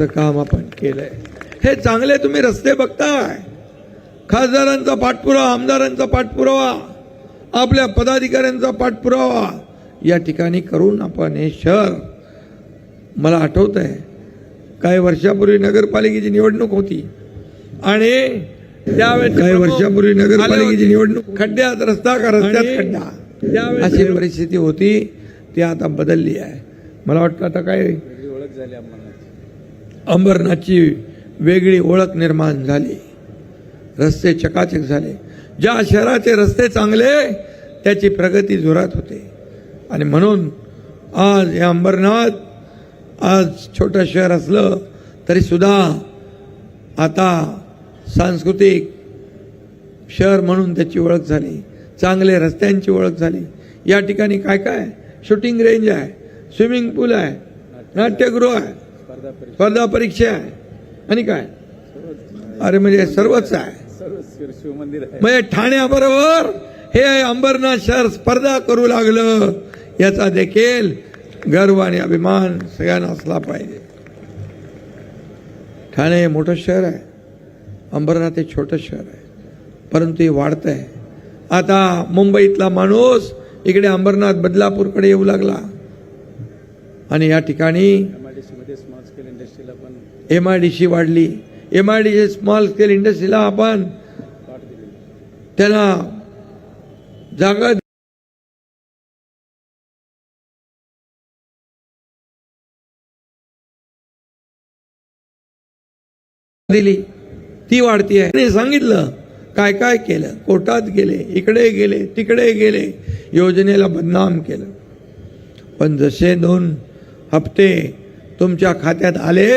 रस्त्याचं काम आपण केलंय. हे चांगले तुम्ही रस्ते बघताय. खासदारांचा पाठपुरावा आमदारांचा पाठपुरावा आपल्या पदाधिकाऱ्यांचा पाठपुरावा या ठिकाणी करून आपण हे शहर मला आठवत आहे काही वर्षापूर्वी नगरपालिकेची निवडणूक होती. आणि त्यावेळेस काही वर्षापूर्वी नगरपालिकेची निवडणूक खड्ड्यात रस्ता का रस्त्यात खड्डा? अशी परिस्थिती होती. ती आता बदलली आहे. मला वाटतं आता काय ओळख झाली आम्हाला अंबरनाथची वेगळी ओळख निर्माण झाली. रस्ते चकाचक झाले. ज्या शहराचे रस्ते चांगले त्याची प्रगती जोरात होते. आणि म्हणून आज या अंबरनाथ आज छोटं शहर असलं तरी सुद्धा आता सांस्कृतिक शहर म्हणून त्याची ओळख झाली. चांगले रस्त्यांची ओळख झाली. या ठिकाणी काय काय शूटिंग रेंज आहे स्विमिंग पूल आहे नाट्यगृह आहे. स्पर्धा परीक्षा. आहे. आणि काय? अरे म्हणजे सर्वच आहे. म्हणजे ठाण्याबरोबर हे अंबरनाथ शहर स्पर्धा करू लागलं. याचा देखील गर्व आणि अभिमान सगळ्यांना असला पाहिजे. ठाणे हे मोठं शहर आहे. अंबरनाथ हे छोटं शहर आहे. परंतु हे वाढतं आहे. आता मुंबईतला माणूस इकडे अंबरनाथ बदलापूरकडे येऊ लागला. आणि या ठिकाणी एम आय डी मध्ये स्मॉल स्केल इंडस्ट्रीला पण एम आय डी सी वाढली. M I D C small scale इंडस्ट्रीला आपण त्याला त्यांना जागा दिली. ती वाढती आहे. सांगितलं काय काय केलं? कोर्टात गेले इकडे गेले तिकडे गेले. योजनेला बदनाम केलं. पण जसे दोन हप्ते तुमच्या खात्यात आले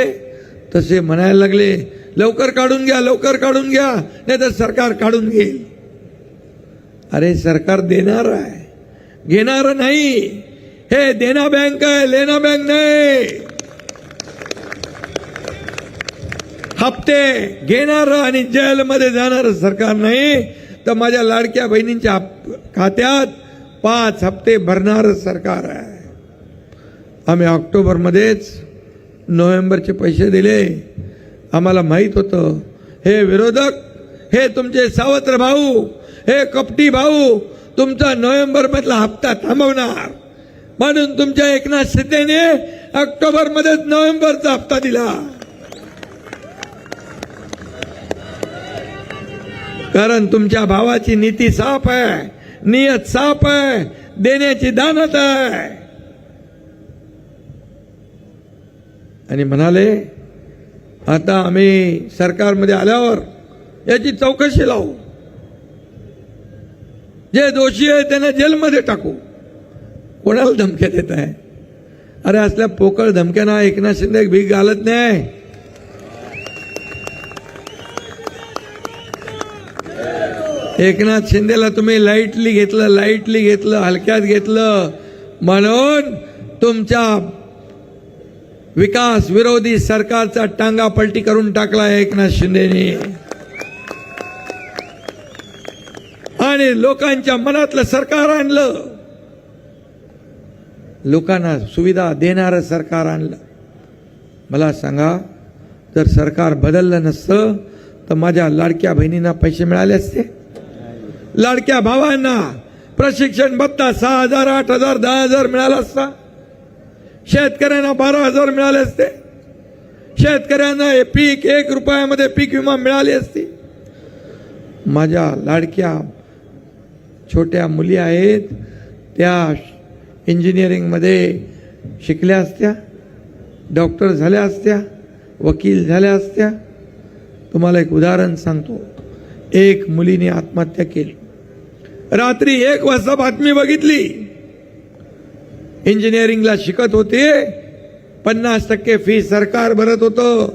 तसे म्हणायला लागले लवकर काढून घ्या लवकर काढून घ्या नाही तर सरकार काढून घेईल. अरे सरकार देणार आहे. घेणार नाही. हे देना बँक आहे लेना बँक नाही. हप्ते घेणार आणि जेलमध्ये जाणार सरकार नाही तर माझ्या लाडक्या बहिणींच्या खात्यात पाच हप्ते भरणार सरकार आहे. आम्ही ऑक्टोबरमध्येच नोव्हेंबरचे पैसे दिले. आम्हाला माहीत होतं हे विरोधक हे तुमचे सावत्र भाऊ हे कपटी भाऊ तुमचा नोव्हेंबर मधला हप्ता थांबवणार. म्हणून तुमच्या एकनाथ शिंदेने ऑक्टोबरमध्येच नोव्हेंबरचा हप्ता दिला. कारण तुमच्या भावाची नीती साफ आहे नियत साफ आहे देण्याची दानत आहे. आणि म्हणाले आता आम्ही सरकारमध्ये आल्यावर याची चौकशी लावू. जे दोषी आहे त्यांना जेलमध्ये टाकू. कोणाला धमक्या देत आहे? अरे असल्या पोकळ धमक्यांना एकनाथ शिंदे भीक घालत नाही. एकनाथ शिंदेला तुम्ही लाईटली घेतलं लाईटली घेतलं हलक्यात घेतलं. म्हणून तुमच्या विकास विरोधी सरकारचा टांगा पलटी करून टाकला एकनाथ शिंदेने. आणि लोकांच्या मनातलं सरकार आणलं. लोकांना सुविधा देणारं सरकार आणलं. मला सांगा जर सरकार बदललं नसतं तर माझ्या लाडक्या बहिणींना पैसे मिळाले असते? लाडक्या भावांना प्रशिक्षण भत्ता सहा हजार आठ हजार दहा हजार मिळाला असता? शेतकऱ्यांना बारा हजार मिळाले असते. शेतकऱ्यांना हे पीक एक रुपयामध्ये पीक विमा मिळाली असती. माझ्या लाडक्या छोट्या मुली आहेत त्या इंजिनिअरिंगमध्ये शिकल्या असत्या डॉक्टर झाल्या असत्या वकील झाल्या असत्या. तुम्हाला एक उदाहरण सांगतो. एक मुलीने आत्महत्या केली. रात्री एक वाजता बातमी बघितली. इंजिनिअरिंगला शिकत होते. पन्नास टक्के फी सरकार भरत होतं.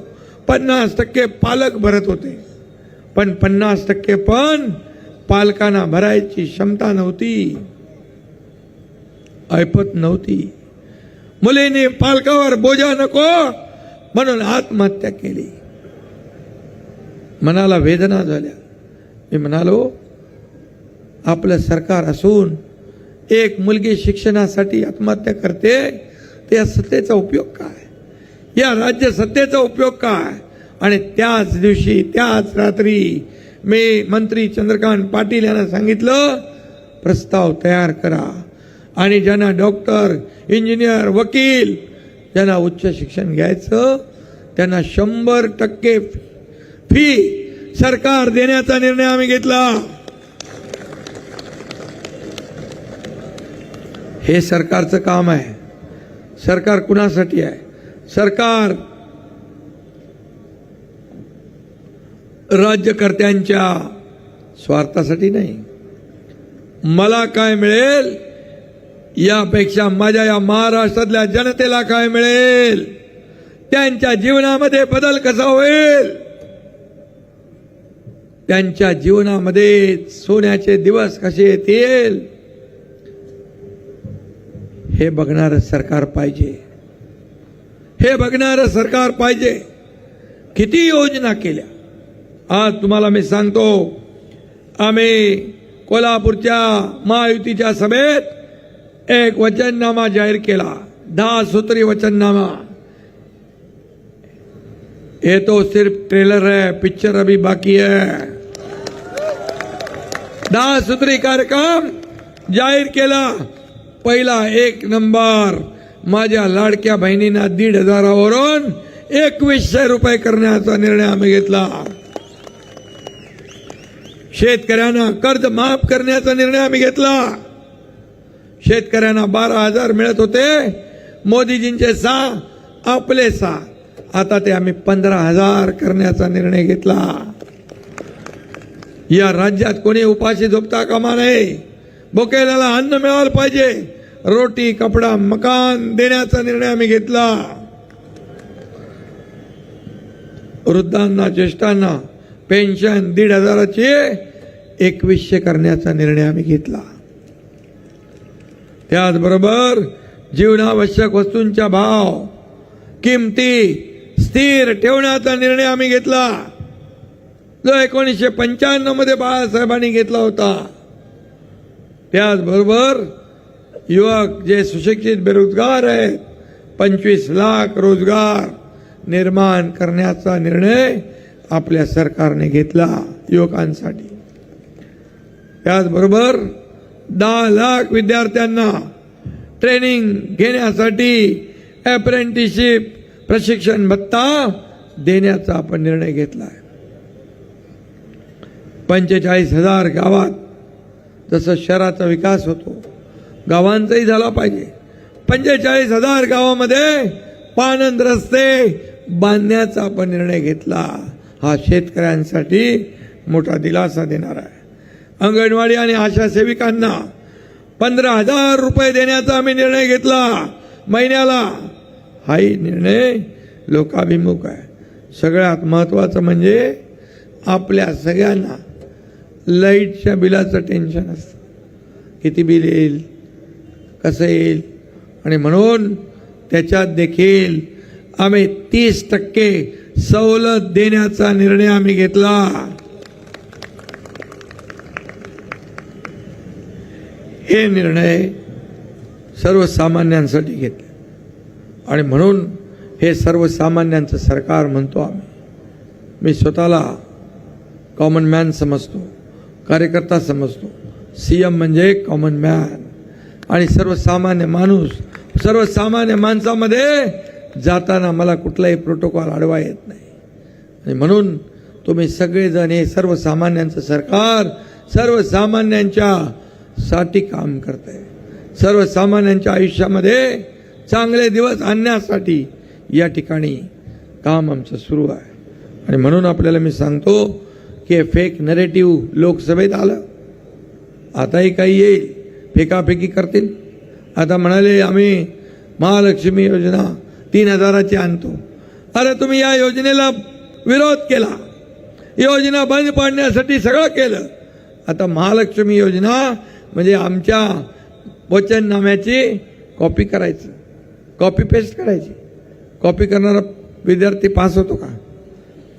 पन्नास टक्के पालक भरत होते. पण पन्नास टक्के पण पालकांना भरायची क्षमता नव्हती. ऐपत नव्हती. मुलीने पालकावर बोजा नको म्हणून आत्महत्या केली. मनाला वेदना झाल्या. मी म्हणालो आपलं सरकार असून एक मुलगी शिक्षणासाठी आत्महत्या करते ते सत्तेचा उपयोग काय? या राज्य सत्तेचा उपयोग काय? आणि त्याच दिवशी त्याच रात्री मी मंत्री चंद्रकांत पाटील यांना सांगितलं प्रस्ताव तयार करा. आणि ज्यांना डॉक्टर इंजिनियर वकील ज्यांना उच्च शिक्षण घ्यायचं त्यांना शंभर टक्के फी सरकार देण्याचा निर्णय आम्ही घेतला. हे सरकारचं काम आहे. सरकार कुणासाठी आहे? सरकार राज्यकर्त्यांच्या स्वार्थासाठी नाही. मला काय मिळेल? यापेक्षा माझ्या या महाराष्ट्रातल्या जनतेला काय मिळेल? त्यांच्या जीवनामध्ये बदल कसा होईल? त्यांच्या जीवनामध्ये सोन्याचे दिवस कसे येतील? हे बघणारं सरकार पाहिजे. हे बघणारं सरकार पाहिजे. किती योजना केल्या. आज तुम्हाला मी सांगतो आम्ही कोल्हापूरच्या महायुतीच्या सभेत एक वचननामा जाहीर केला. दहा सूत्री वचननामा. ये तो सिर्फ ट्रेलर है पिक्चर अभी बाकी है दहा सूत्री कार्यक्रम जाहीर केला. पहिला एक नंबर. माझ्या लाडक्या बहिणींना दीड हजारावरून एकवीसशे रुपये करण्याचा निर्णय आम्ही घेतला. शेतकऱ्यांना कर्ज माफ करण्याचा निर्णय आम्ही घेतला. शेतकऱ्यांना बारा हजार मिळत होते. मोदीजींचे सहा आपले सहा. आता ते आम्ही पंधरा हजार करण्याचा निर्णय घेतला. या राज्यात कोणी उपाशी झोपता कामा नये. बोकेल्याला अन्न मिळालं पाहिजे. रोटी कपडा मकान देण्याचा निर्णय आम्ही घेतला. वृद्धांना ज्येष्ठांना पेन्शन दीड हजाराचे एकवीसशे करण्याचा निर्णय आम्ही घेतला. त्याचबरोबर जीवनावश्यक वस्तूंचा भाव किमती स्थिर ठेवण्याचा निर्णय आम्ही घेतला. जो एकोणीसशे पंच्याण्णवमध्ये बाळासाहेबांनी घेतला होता. त्याचबरोबर युवक जे सुशिक्षित बेरोजगार आहेत पंचवीस लाख रोजगार निर्माण करण्याचा निर्णय आपल्या सरकारने घेतला युवकांसाठी. त्याचबरोबर दहा लाख विद्यार्थ्यांना ट्रेनिंग घेण्यासाठी अप्रेंटिसशिप प्रशिक्षण भत्ता देण्याचा आपण निर्णय घेतला आहे पंचेचाळीस हजार गावात जसं शहराचा विकास होतो गावांचाही झाला पाहिजे. पंचेचाळीस हजार गावामध्ये पानंद रस्ते बांधण्याचा आपण निर्णय घेतला. हा शेतकऱ्यांसाठी मोठा दिलासा देणार आहे. अंगणवाडी आणि आशा सेविकांना पंधरा हजार रुपये देण्याचा आम्ही निर्णय घेतला. महिन्याला हाही निर्णय लोकाभिमुख आहे. सगळ्यात महत्त्वाचं म्हणजे आपल्या सगळ्यांना लाईटच्या बिलाचं टेन्शन असतं. किती बिल येईल? कसं येईल? आणि म्हणून त्याच्यात देखील आम्ही तीस टक्के सवलत देण्याचा निर्णय आम्ही घेतला. हे निर्णय सर्वसामान्यांसाठी घेतले. आणि म्हणून हे सर्वसामान्यांचं सरकार म्हणतो आम्ही. मी स्वतःला कॉमन मॅन समजतो कार्यकर्ता समजतो. सी एम म्हणजे कॉमन मॅन आणि सर्वसामान्य माणूस सर्वसामान्य माणसामध्ये जाताना मला कुठलाही प्रोटोकॉल अडवा येत नाही. आणि म्हणून तुम्ही सगळेजण हे सर्वसामान्यांचं सरकार सर्वसामान्यांच्या साठी काम करत आहे सर्वसामान्यांच्या आयुष्यामध्ये चांगले दिवस आणण्यासाठी या ठिकाणी काम आमचं सुरू आहे. आणि म्हणून आपल्याला मी सांगतो की फेक नरेटिव्ह लोकसभेत आलं. आताही काही येईल. फेकाफेकी करतील. आता म्हणाले आम्ही महालक्ष्मी योजना तीन हजाराची आणतो. अरे तुम्ही या योजनेला विरोध केला. योजना बंद पाडण्यासाठी सगळं केलं. आता महालक्ष्मी योजना म्हणजे आमच्या वचननाम्याची कॉपी करायचं. कॉपी पेस्ट करायची. कॉपी करणारा विद्यार्थी पास होतो का?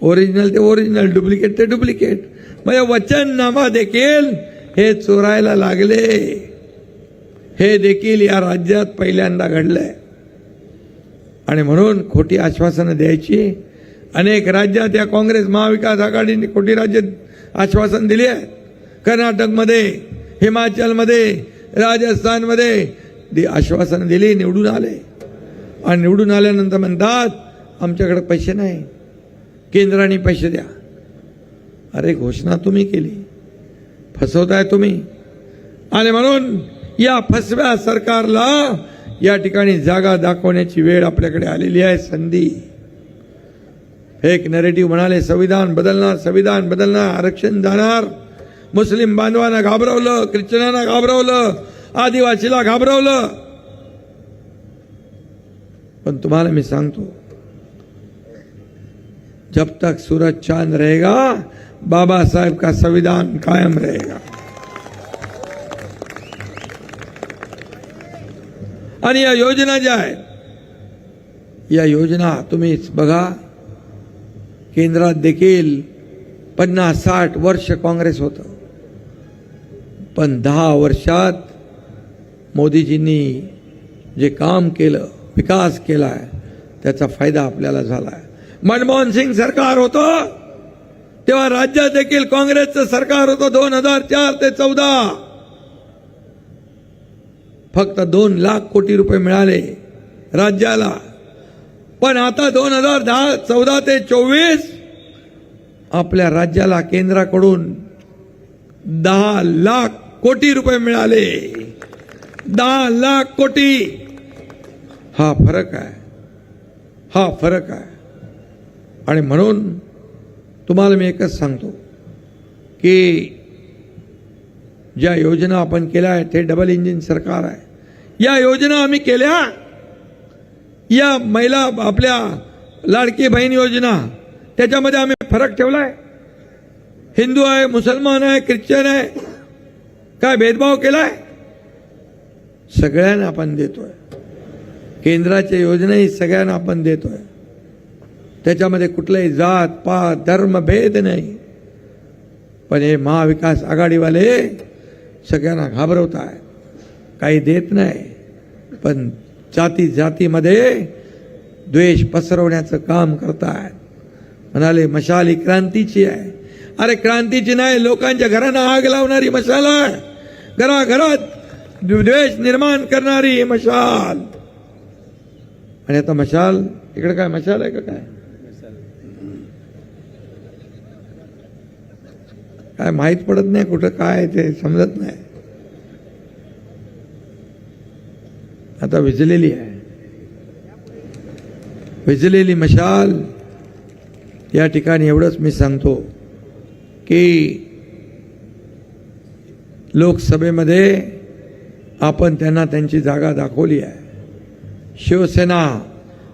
ओरिजिनल ते ओरिजिनल डुप्लिकेट ते डुप्लिकेट. म्हणजे वचननामा देखील हे चोरायला लागले. हे देखील या राज्यात पहिल्यांदा घडलं आहे आणि म्हणून खोटी आश्वासनं द्यायची. अनेक राज्यात या काँग्रेस महाविकास आघाडीने खोटी राज्य आश्वासन दिली आहे. कर्नाटकमध्ये हिमाचलमध्ये राजस्थानमध्ये दि आश्वासनं दिली निवडून आले. आणि निवडून आल्यानंतर म्हणतात आमच्याकडे पैसे नाही. केंद्राने पैसे द्या. अरे घोषणा तुम्ही केली. फसवताय तुम्ही. आणि म्हणून या फसव्या सरकारला या ठिकाणी जागा दाखवण्याची वेळ आपल्याकडे आलेली आहे संधी. फेक नरेटिव्ह म्हणाले संविधान बदलणार संविधान बदलणार आरक्षण जाणार. मुस्लिम बांधवांना घाबरवलं ख्रिश्चनांना घाबरवलं आदिवासीला घाबरवलं. पण तुम्हाला मी सांगतो जब तक सूरज चांद रहेगा बाबा साहेब का संविधान कायम रहेगा. आणि या योजना ज्या आहेत या योजना तुम्ही बघा केंद्रात देखील पन्नास साठ वर्ष काँग्रेस होतं. पण दहा वर्षात मोदीजींनी जे काम केलं विकास केला आहे त्याचा फायदा आपल्याला झाला आहे मनमोहन सिंग सरकार होतं तेव्हा राज्यात देखील काँग्रेसचं सरकार होतं दोन हजार चार ते चौदा. फक्त दोन लाख कोटी रुपये मिळाले राज्याला. पण आता दोन हजार दहा चौदा ते चोवीस आपल्या राज्याला केंद्राकडून दहा लाख कोटी रुपये मिळाले. दहा लाख कोटी. हा फरक आहे. हा फरक आहे. आणि म्हणून तुम्हाला मी एकच सांगतो की ज्या योजना आपण केल्या आहेत ते डबल इंजिन सरकार आहे. या योजना आम्ही केल्या. या महिला आपल्या लाडकी बहीण योजना त्याच्यामध्ये आम्ही फरक ठेवलाय. हिंदू आहे मुसलमान आहे ख्रिश्चन आहे काय भेदभाव केलाय? सगळ्यांना आपण देतोय. केंद्राच्या योजनाही सगळ्यांना आपण देतोय. त्याच्यामध्ये कुठलाही जात पात धर्म भेद नाही. पण हे महाविकास आघाडीवाले सगळ्यांना घाबरवत आहे काही देत नाही. पण जाती जातीमध्ये द्वेष पसरवण्याचं काम करतायत म्हणाले मशाल ही क्रांतीची आहे. अरे क्रांतीची नाही लोकांच्या घरांना आग लावणारी मशाल आहे. घराघरात द्वेष निर्माण करणारी मशाल. आणि आता मशाल इकडे काय मशाल आहे का काय? काय माहीत पडत नाही कुठं काय ते समजत नाही. आता विजलेली आहे. विजलेली मशाल. या ठिकाणी एवढंच मी सांगतो की लोकसभेमध्ये आपण त्यांना त्यांची जागा दाखवली आहे. शिवसेना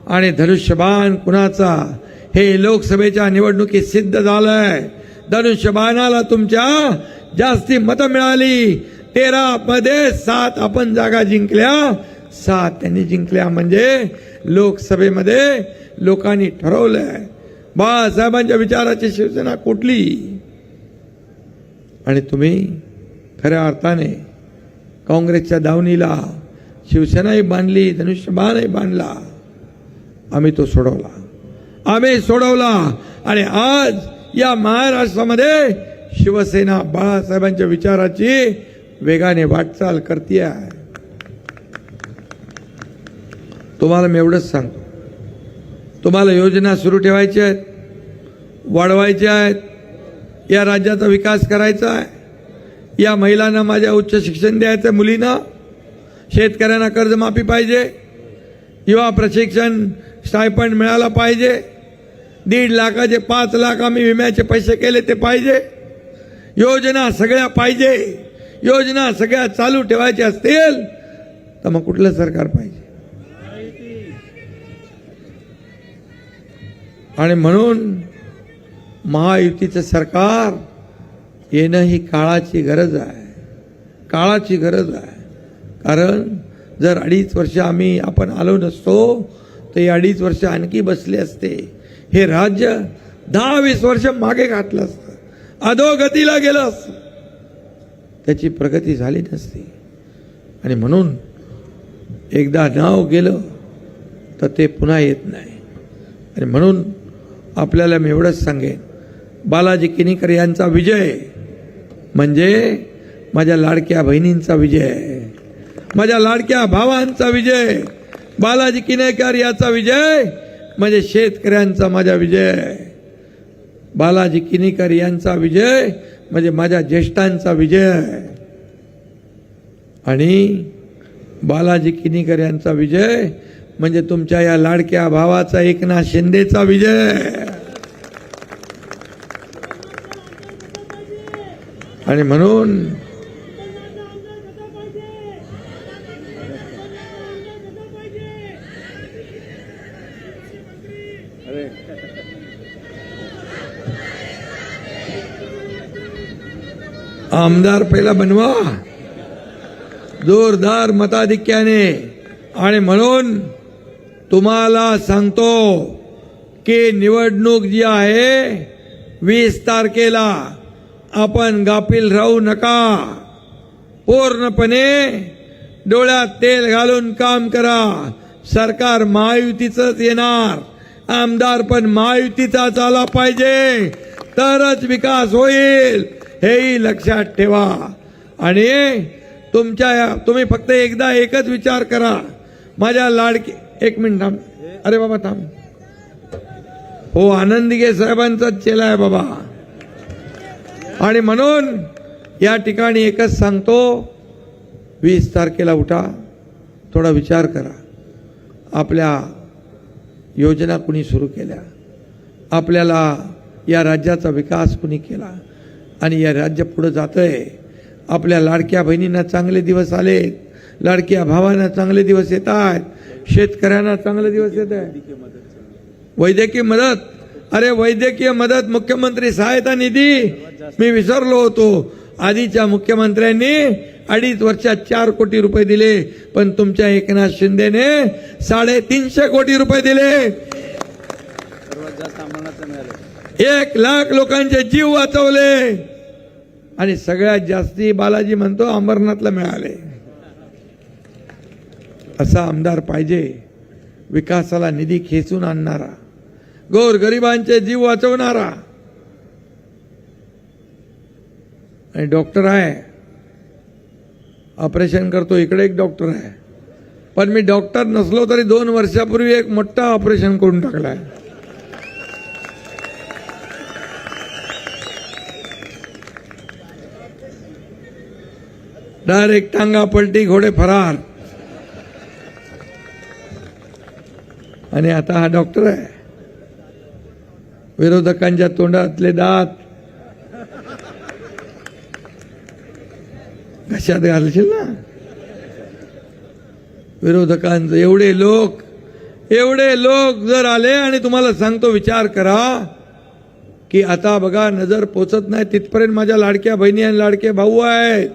आणि धनुष्यबाण कुणाचा? हे लोकसभेच्या निवडणुकीत सिद्ध झालं आहे धनुष्यबाणाला तुमच्या जास्ती मतं मिळाली. तेरा मध्ये सात आपण जागा जिंकल्या. सात त्यांनी जिंकल्या म्हणजे लोकसभेमध्ये लोकांनी ठरवलंय. बाळासाहेबांच्या विचाराची शिवसेना कुठली? आणि तुम्ही खऱ्या अर्थाने काँग्रेसच्या दावणीला शिवसेनाही बांधली धनुष्यबाणही बांधला. आम्ही तो सोडवला. आम्ही सोडवला. आणि आज या महाराष्ट्रामध्ये शिवसेना बाळासाहेबांच्या विचाराची वेगाने वाटचाल करते आहे तुम्हाला मी एवढंच सांगतो. तुम्हाला योजना सुरू ठेवायच्या आहेत वाढवायच्या आहेत या राज्याचा विकास करायचा आहे. या महिलांना माझ्या उच्च शिक्षण द्यायचं मुलींना. शेतकऱ्यांना कर्जमाफी पाहिजे. युवा प्रशिक्षण स्टायपंड मिळाला पाहिजे. दीड लाखाचे पाच लाख आम्ही विम्याचे पैसे केले ते पाहिजे. योजना सगळ्या पाहिजे. योजना सगळ्या चालू ठेवायच्या असतील तर मग कुठलं सरकार पाहिजे? आणि म्हणून महायुतीचं सरकार येणं ही काळाची गरज आहे. काळाची गरज आहे. कारण जर अडीच वर्ष आम्ही आपण आलो नसतो तर ही अडीच वर्ष आणखी बसले असते. हे राज्य दहा वीस वर्ष मागे घातलं असतं. अधोगतीला गेलं असतं. त्याची प्रगती झाली नसती. आणि म्हणून एकदा नाव गेलं तर ते पुन्हा येत नाही. आणि म्हणून आपल्याला मी एवढंच सांगेन. बालाजी किनीकर यांचा विजय म्हणजे माझ्या लाडक्या बहिणींचा विजय. माझ्या लाडक्या भावांचा विजय. बालाजी किनेकर याचा विजय. म्हणजे शेतकऱ्यांचा माझा विजय. बालाजी किनीकर यांचा विजय म्हणजे माझ्या ज्येष्ठांचा विजय. आणि बालाजी किनीकर यांचा विजय म्हणजे तुमच्या या लाडक्या भावाचा एकनाथ शिंदेचा विजय. आणि म्हणून आमदार पहिला बनवा. जोरदार मताधिक्याने. आणि म्हणून तुम्हाला सांगतो की निवडणूक जी आहे वीस तारखेला आपण गाफील राहू नका. पूर्णपणे डोळ्यात तेल घालून काम करा. सरकार महायुतीचंच येणार. आमदार पण महायुतीचाच आला पाहिजे. तरच विकास होईल. हेही लक्षात ठेवा. आणि तुमच्या तुम्ही फक्त एकदा एकच विचार करा. माझ्या लाडकी एक मिनिट थांब. अरे बाबा थांब. हो आनंदगे साहेबांचाच चेला आहे बाबा. आणि म्हणून या ठिकाणी एकच सांगतो वीस तारखेला उठा थोडा विचार करा. आपल्या योजना कुणी सुरू केल्या? आपल्याला या राज्याचा विकास कुणी केला? आणि या राज्य पुढं जातंय. आपल्या लाडक्या बहिणींना चांगले दिवस आले. लाडक्या भावांना चांगले दिवस येत आहेत. शेतकऱ्यांना चांगले दिवस येत आहेत. वैद्यकीय मदत. अरे वैद्यकीय मदत मुख्यमंत्री सहायता निधी. मी विसरलो होतो. आधीच्या मुख्यमंत्र्यांनी अडीच वर्षात चार कोटी रुपये दिले. पण तुमच्या एकनाथ शिंदेने साडेतीनशे कोटी रुपये दिले. एक लाख लोकांचे जीव वाचवले. आणि सगळ्यात जास्ती बालाजी म्हणतो अंबरनाथला मिळाले. असा आमदार पाहिजे विकासाला निधी खेचून आणणारा गोर गरिबांचे जीव वाचवणारा. आणि डॉक्टर आहे. ऑपरेशन करतो इकडे एक डॉक्टर आहे. पण मी डॉक्टर नसलो तरी दोन वर्षापूर्वी एक मोठा ऑपरेशन करून टाकलाय. डायरेक्ट टांगा पलटी घोडे फरार. आणि आता हा डॉक्टर आहे. विरोधकांच्या तोंडातले दात. कशात घालशील ना? विरोधकांचं एवढे लोक एवढे लोक जर आले आणि तुम्हाला सांगतो विचार करा की आता बघा नजर पोचत नाही तिथपर्यंत माझ्या लाडक्या बहिणी आणि लाडके भाऊ आहेत.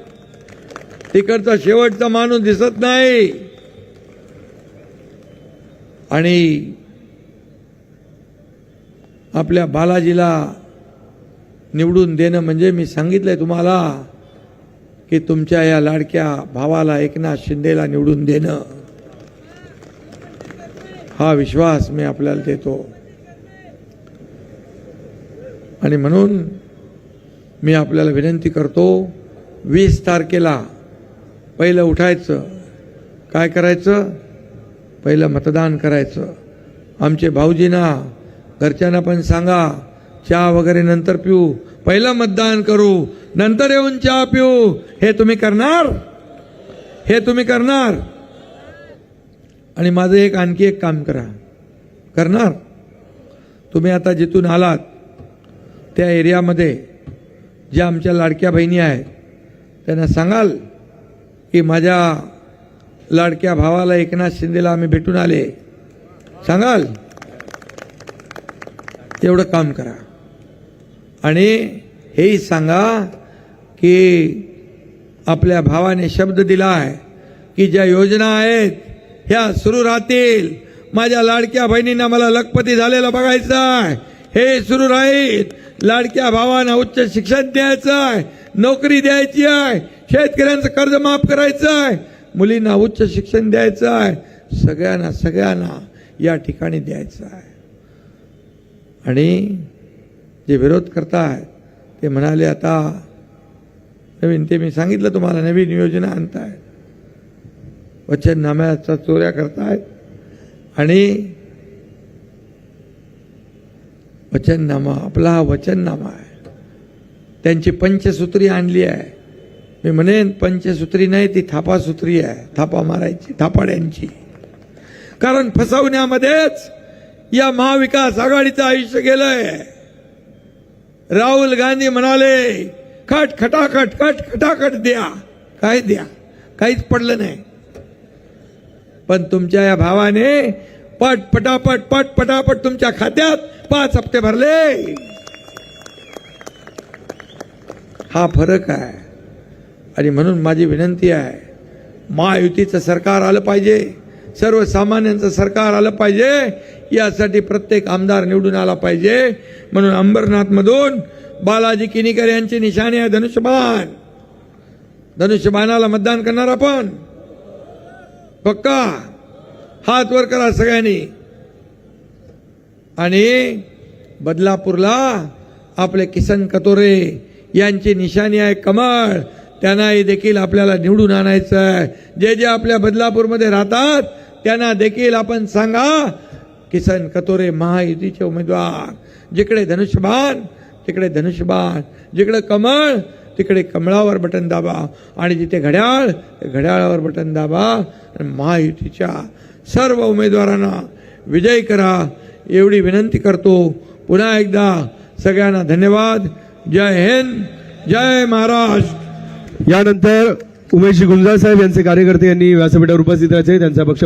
तिकडचा शेवटचा माणूस दिसत नाही. आणि आपल्या बालाजीला निवडून देणं म्हणजे मी सांगितलंय तुम्हाला की तुमच्या या लाडक्या भावाला एकनाथ शिंदेला निवडून देणं. हा विश्वास मी आपल्याला देतो. आणि म्हणून मी आपल्याला विनंती करतो वीस तारखेला पहिलं उठायचं. काय करायचं? पहिलं मतदान करायचं. आमचे भाऊजींना घरच्यांना पण सांगा चहा वगैरे नंतर पिऊ. पहिलं मतदान करू. नंतर येऊन चहा पिऊ. हे तुम्ही करणार? हे तुम्ही करणार? आणि माझं एक आणखी एक काम करा. करणार? तुम्ही आता जिथून आलात त्या एरियामध्ये ज्या आमच्या लाडक्या बहिणी आहेत त्यांना सांगाल की माझ्या लाडक्या भावाला एकनाथ शिंदेला आम्ही भेटून आले. सांगाल? तेवढं काम करा. आणि हेही सांगा की आपल्या भावाने शब्द दिला आहे की ज्या योजना आहेत ह्या सुरू राहतील. माझ्या लाडक्या बहिणींना मला लखपती झालेलं बघायचं आहे. हे सुरू राहील. लाडक्या भावांना उच्च शिक्षण द्यायचं आहे. नोकरी द्यायची आहे. शेतकऱ्यांचं कर्ज माफ करायचं आहे मुलींना उच्च शिक्षण द्यायचं आहे सगळ्यांना सगळ्यांना या ठिकाणी द्यायचं आहे आणि जे विरोध करतायत ते म्हणाले आता नवीन ते मी सांगितलं तुम्हाला नवीन योजना आणतायत. वचननाम्याचा चोऱ्या करतायत. आणि वचननामा आपला हा वचननामा आहे. त्यांची पंचसूत्री आणली आहे. मी म्हणेन पंचसूत्री नाही ती थापासूत्री आहे. थापा मारायची थापाड्यांची. कारण फसवण्यामध्येच या महाविकास आघाडीचं आयुष्य गेलंय. राहुल गांधी म्हणाले खट खटाखट खट खटाखट द्या. काय द्या? काहीच पडलं नाही. पण तुमच्या या भावाने पट पटापट पट पटापट तुमच्या खात्यात पाच हप्ते भरले. हा फरक आहे. आणि म्हणून माझी विनंती आहे महायुतीचं सरकार आलं पाहिजे सर्वसामान्यांचं सरकार आलं पाहिजे यासाठी प्रत्येक आमदार निवडून आला पाहिजे. म्हणून अंबरनाथमधून बालाजी किनीकर यांची निशाणी आहे धनुष्यबाण. धनुष्यबाणाला मतदान करणार आपण. पक्का. हात वर करा सगळ्यांनी. आणि बदलापूरला आपले किसन कतोरे यांची निशाणी आहे कमळ. त्यांनाही देखील आपल्याला निवडून आणायचं आहे. जे जे आपल्या बदलापूरमध्ये राहतात त्यांना देखील आपण सांगा. किसन कतोरे महायुतीचे उमेदवार. जिकडे धनुष्यबाण तिकडे धनुष्यबाण. जिकडे कमळ तिकडे कमळावर बटन दाबा. आणि जिथे घड्याळ घड्याळावर बटन दाबा. आणि महायुतीच्या सर्व उमेदवारांना विजयी करा. एवढी विनंती करतो. पुन्हा एकदा सगळ्यांना धन्यवाद. जय हिंद. जय महाराष्ट्र. यानंतर उमेश गुंजाळ साहेब यांचे कार्यकर्ते यांनी व्यासपीठावर उपस्थित राहायचे त्यांचा पक्ष